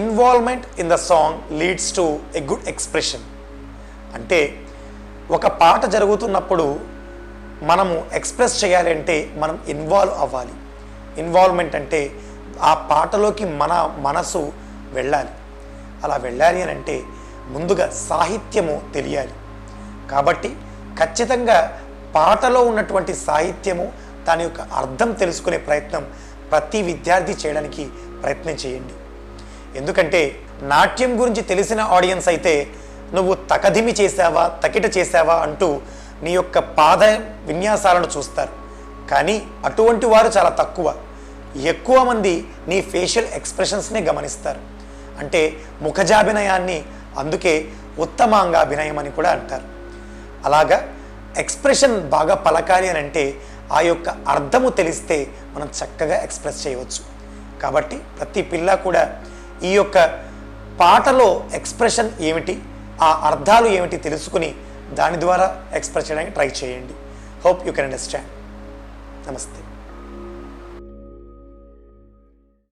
Involvement in the song leads to a good expression అంటే ఒక పాట జరుగుతున్నప్పుడు మనము ఎక్స్ప్రెస్ చేయాలి అంటే మనం ఇన్వాల్వ్ అవ్వాలి. ఇన్వాల్వ్మెంట్ అంటే ఆ పాటలోకి మన మనసు వెళ్ళాలి. అలా వెళ్ళాలి అని అంటే ముందుగా సాహిత్యము తెలియాలి. కాబట్టి ఖచ్చితంగా పాటలో ఉన్నటువంటి సాహిత్యము దాని యొక్క అర్థం తెలుసుకునే ప్రయత్నం ప్రతి విద్యార్థి చేయడానికి ప్రయత్నం చేయండి. ఎందుకంటే నాట్యం గురించి తెలిసిన ఆడియన్స్ అయితే నువ్వు తకధిమి చేసావా తకిట చేసావా అంటూ నీ యొక్క పాద విన్యాసాలను చూస్తారు. కానీ అటువంటి వారు చాలా తక్కువ. ఎక్కువ మంది నీ ఫేషియల్ ఎక్స్ప్రెషన్స్నే గమనిస్తారు. అంటే ముఖజాభినయాన్ని అందుకే ఉత్తమాంగాభినయం అని కూడా అంటారు. అలాగా ఎక్స్ప్రెషన్ బాగా పలకాలి అని అంటే ఆ యొక్క అర్థము తెలిస్తే మనం చక్కగా ఎక్స్ప్రెస్ చేయవచ్చు. కాబట్టి ప్రతి పిల్ల కూడా ఈ యొక్క పాటలో ఎక్స్ప్రెషన్ ఏమిటి? ఆ అర్థాలు ఏమిటి తెలుసుకుని దాని ద్వారా ఎక్స్ప్రెస్ చేయడానికి ట్రై చేయండి. హోప్ యూ కెన్ అండర్స్టాండ్ నమస్తే.